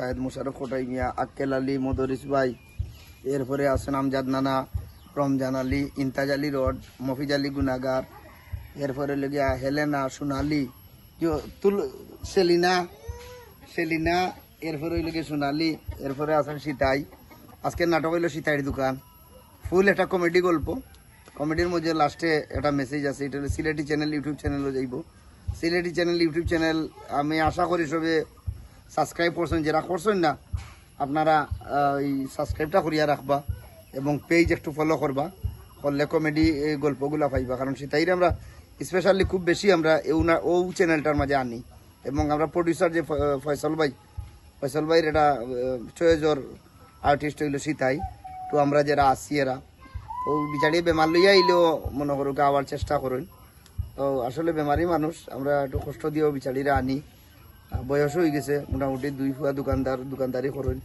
শাহেদ মুশারফ কোটাই মিয়া, আক্কেল আলী, মদরিস ভাই, এরপরে আছেন আমজাদ নানা, রমজান আলী, ইন্তাজ আলী রড, মফিজ আলী গুনাগার, এরপরে লগিয়া হেলেনা, সোনালি তুল, সেলিনা সেলিনা, এরপরে হইলগে সোনালি, এরপরে আছেন সীতাই। আজকে নাটক হইল সীতাইয়ের দোকান। ফুল একটা কমেডি গল্প। কমেডির মধ্যে লাস্টে একটা মেসেজ আছে, এটা সিলেটি চ্যানেল ইউটিউব চ্যানেলও যাইব। সিলেটি চ্যানেল ইউটিউব চ্যানেল আমি আশা করি সবে সাবস্ক্রাইব করছেন, যারা করছেন না, আপনারা এই সাবস্ক্রাইবটা করিয়া রাখবা এবং পেজ একটু ফলো করবা, করলে কমেডি গল্পগুলা পাইবা। কারণ সেটাই আমরা স্পেশালি খুব বেশি আমরা না ও চ্যানেলটার মাঝে আনি। এবং আমরা প্রডিউসার যে ফয়সল ভাই, ফয়সল ভাইয়ের এটা চয়েজর আর্টিস্ট হইল সীতাই। তো আমরা যারা আসি এরা, ও বিচারি বেমার লইয়া আইলেও মনে করো আবার চেষ্টা করুন। তো আসলে বেমারি মানুষ, আমরা একটু কষ্ট দিয়েও বিচারিরা আনি। বয়স হয়ে গেছে মোটামুটি দুই ফুয়া দোকানদার দোকানদারি করুন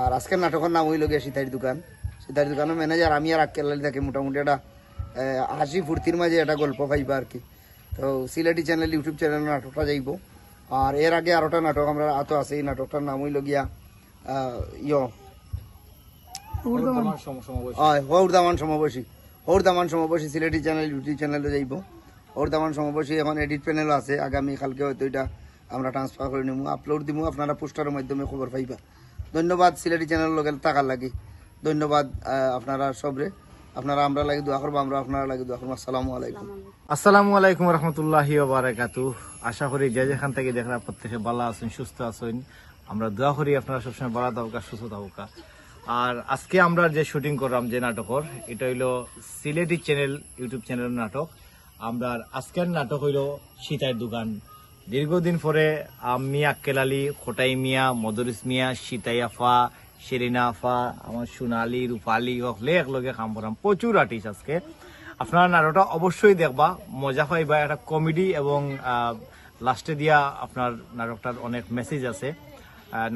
আর আজকের নাটকের নাম হইল গিয়া সীতার দোকান। সীতার দোকানের ম্যানেজার আমি আর আক্কেলালি থাকি মোটামুটি একটা হাসি ফুর্তির মাঝে একটা গল্প পাইবা আর কি। তো সিলেটি চ্যানেল ইউটিউব চ্যানেল নাটকটা যাইব। আর এর আগে আরোটা নাটক আমরা আতো আছে এই নাটকটার নাম হইল গিয়া ইয় হৌরদামান সমাবেশী হৌরদামান সমাবেশী সিলেটি চ্যানেল ইউটিউব চ্যানেলে যাইব। হৌরদামান সমাবেশী এখন এডিট প্যানেলও আছে আগামী কালকে হয়তো এটা আমরা ট্রান্সফার করে নিব আপলোড দিব আপনারা পোস্টারের মাধ্যমে খবর পাইবা। ধন্যবাদ সিলেটি চ্যানেল লগে টাকার লাগি। ধন্যবাদ আপনারা সবরে। আপনারা আমরা লাগি দোয়া করব, আমরা আপনারা লাগি দোয়া করব। আসসালামু আলাইকুম। আসসালামু আলাইকুম রহমতুল্লাহি বারাকাতু। আশা করি যে যেখান থেকে দেখরা প্রত্যেকে ভালো আছেন, সুস্থ আছেন, আমরা দোয়া করি আপনারা সবসময় ভালো থাকুকা সুস্থ থাকুকা। আর আজকে আমরা যে শুটিং করলাম যে নাটকর, এটা হইল সিলেটি চ্যানেল ইউটিউব চ্যানেলের নাটক। আমরা আজকের নাটক হইল সীতার দোকান। দীর্ঘদিন পরে আমি আক্কেল আলী, খোটাই মিয়া, মদরিস মিয়া, সীতাই আফা, শেরিনা আফা, আমার সোনালি, রূপালি হকলে একলগে কাম করাম। প্রচুর আর্টিস্ট আজকে। আপনারা নাটকটা অবশ্যই দেখবা, মজা পাইবা, একটা কমেডি এবং লাস্টে দিয়া আপনার নাটকটার অনেক মেসেজ আছে।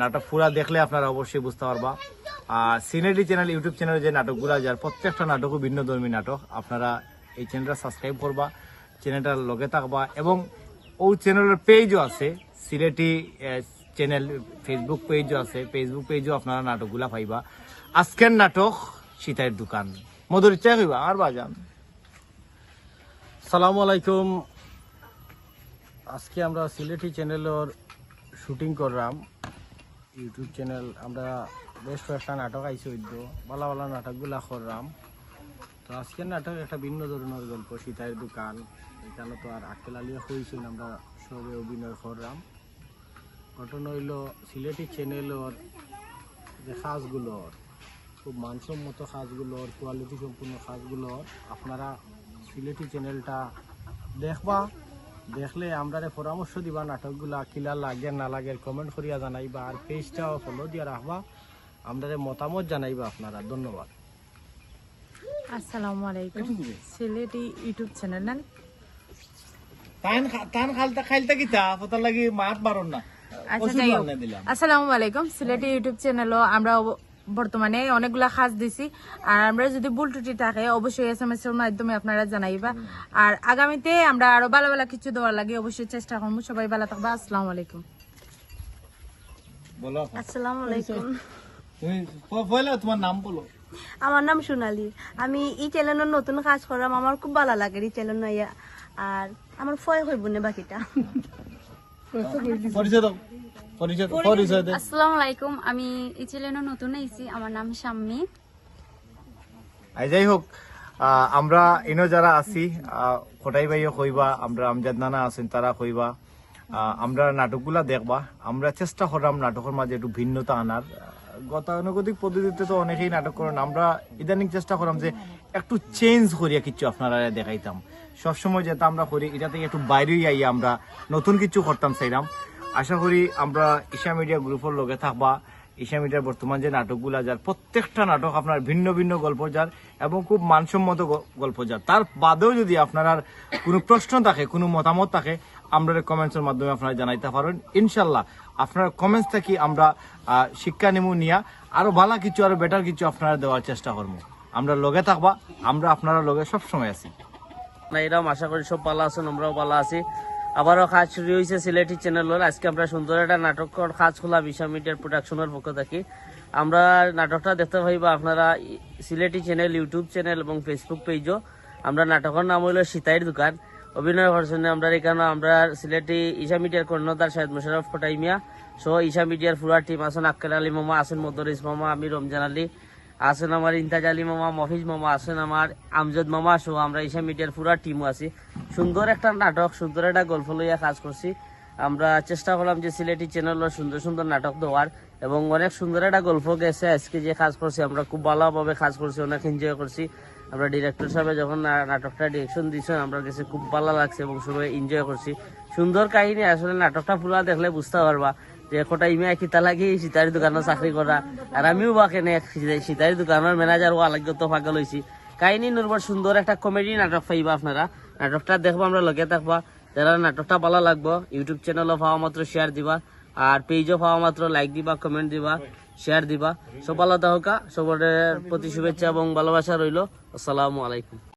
নাটক পুরা দেখলে আপনারা অবশ্যই বুঝতে পারবা। আর সিনেটি চ্যানেল ইউটিউব চ্যানেলে যে নাটকগুলো, যার প্রত্যেকটা নাটকও ভিন্ন ধর্মী নাটক, আপনারা এই চ্যানেলটা সাবস্ক্রাইব করবা চ্যানেলটার লগে থাকবা এবং ও চ্যানেলের পেজও আছে। সিলেটি চ্যানেল ফেসবুক পেজও আছে। ফেসবুক পেজও আপনারা নাটকগুলা পাইবা। আজকের নাটক সীতার দোকান। মধুর ইচ্ছা হইবা, আর বাজান। সালামু আলাইকুম। আজকে আমরা সিলেটি চ্যানেলের শুটিং করলাম। ইউটিউব চ্যানেল আমরা বেশ কয়েকটা নাটক আইসি ভালো ভালো নাটকগুলা করলাম। তো আজকের নাটক একটা ভিন্ন ধরনের গল্প সীতার দোকান। এখানে তো আর আকেল আলিয়া হয়েছিল, আমরা সবে অভিনয় করলাম। ঘটনা হইল, সিলেটি চ্যানেলের যে সাজগুলোর খুব মানসম্মত সাজগুলোর কোয়ালিটি সম্পূর্ণ সাজগুলোর আপনারা সিলেটি চ্যানেলটা দেখবা। দেখলে আমরা পরামর্শ দিবা, নাটকগুলা কিলা লাগে, না লাগে কমেন্ট করিয়া জানাইবা। আর পেজটাও ফলো দিয়া রাখবা। আমরা মতামত জানাইবা আপনারা। ধন্যবাদ। আসসালামু আলাইকুম সিলেটি ইউটিউব চ্যানেল না তান তান খালতা খাইলতা কিতা? ফতার লাগি মাত মারন না। আচ্ছা আসসালামু আলাইকুম সিলেটি ইউটিউব চ্যানেলও আমরা বর্তমানে অনেকগুলা খাস দিছি। আর আমরা যদি ভুল ত্রুটি থাকে অবশ্যই এস এম এস এর মাধ্যমে আপনারা জানাইবা। আর আগামীতে আমরা আরও ভালো ভালো কিছু দেওয়ার লাগে অবশ্যই চেষ্টা করব। সবাই ভালো থাকবা। আসসালামু আলাইকুম বলো আসসালামু আলাইকুম তোমার নাম বলো। আমার নাম সোনালি। আমি এই চ্যানেলের নতুন কাজ করলাম আমার খুব ভালো লাগে এই চ্যানেল নইয়া আর আমার ফয় হইব না বাকিটা। পরিচয় দাও। পরিচয় পরিচয় দে আসসালামু আলাইকুম। আমি এই চ্যানেলে নতুন আইছি আমার নাম শাম্মী। আই যাই হোক আহ, আমরা ইনো যারা আছি আহ, খোটাই ভাইও কইবা আমরা আমজাদ নানা আছেন তারা কইবা আহ, আমরা নাটকগুলা দেখবা। আমরা চেষ্টা করলাম নাটকের মাঝে একটু ভিন্নতা আনার। গতানুগতিক পদ্ধতিতে তো অনেকেই নাটক করেন। আমরা ইদানিং চেষ্টা করলাম যে একটু চেঞ্জ করিয়া কিছু আপনারা দেখাইতাম। সবসময় যেটা আমরা করি, এটা থেকে একটু বাইরেই আইয়া আমরা নতুন কিছু করতাম চাইলাম। আশা করি আমরা ঈশা মিডিয়া গ্রুপের লগে থাকবা। ঈশা মিডিয়ার বর্তমান যে নাটকগুলো, যার প্রত্যেকটা নাটক আপনার ভিন্ন ভিন্ন গল্প যার এবং খুব মানসম্মত গল্প যার তার বাদেও যদি আপনার কোনো প্রশ্ন থাকে, কোনো মতামত থাকে, আমরা কমেন্টসের মাধ্যমে আপনারা জানাইতে পারেন। ইনশাল্লাহ আপনার কমেন্টস থেকে আমরা শিক্ষা নিমু নিয়া, আরও ভালো কিছু, আরও বেটার কিছু আপনারা দেওয়ার চেষ্টা করব আমরা লগে থাকবা, আমরা আপনারা লগে সব সময় আছি। না আশা করি সব ভালো আছেন, আমরাও ভালো আছি। আবারও কাজ শুরু হয়েছে সিলেটি চ্যানেলের আজকে আমরা সুন্দর একটা নাটকর কাজ খোলা বিশা মিডিয়ার প্রোডাকশনের পক্ষ থাকি। আমরা নাটকটা দেখতে পাইবা আপনারা সিলেটি চ্যানেল ইউটিউব চ্যানেল এবং ফেসবুক পেজও আমরা নাটকের নাম হইল সীতাইর দোকান। অভিনয় করছেন আমরা এখানে, আমরা সিলেটি ঈশা মিডিয়ার কর্ণধার শাহেদ মুশারফ ফটাইমিয়া সো ঈশা মিডিয়ার ফুরা টিম আছেন আক্কেল আলী মামা, আছেন মদরিস মামা আমি রমজান আলী, আছেন আমার ইন্তাজ আলী মামা, মফিজ মামা, আছেন আমার আমজদ মামা সহ আমরা ঈশা মিডিয়ার পুরা টিমও আছি। সুন্দর একটা নাটক, সুন্দর একটা গল্প লইয়া কাজ করছি। আমরা চেষ্টা করলাম যে সিলেটি চ্যানেলের সুন্দর সুন্দর নাটক দেওয়ার এবং অনেক সুন্দর একটা গল্প গেছে। আজকে যে কাজ করছি, আমরা খুব ভালোভাবে কাজ করছি, অনেক এনজয় করছি। আমরা ডিরেক্টর সাহেব যখন নাটকটা ডিরেকশন দিয়েছেন আমরা কাছে খুব ভালো লাগছে এবং সবাই এনজয় করছি। সুন্দর কাহিনী, আসলে নাটকটা পুরা দেখলে বুঝতে পারবা যে কটা ইমে কিতা লাগি সীতারি দোকানে চাকরি করা আর আমিও বা কেনে সীতারি দোকানের ম্যানেজার ও আলাগ্যত পাগল লইছি কাহিনী নির্ভর সুন্দর একটা কমেডি নাটক পাইবা আপনারা। নাটকটা দেখব, আমরা লগে থাকবা। যারা নাটকটা ভালো লাগবো, ইউটিউব চ্যানেলও পাওয়া মাত্র শেয়ার দিবা। আর পেজও পাওয়া মাত্র লাইক দিবা কমেন্ট দিবা শেয়ার দিবা। সব হোক থাকা সবার প্রতি শুভেচ্ছা এবং ভালোবাসা রইল। আসসালামু আলাইকুম।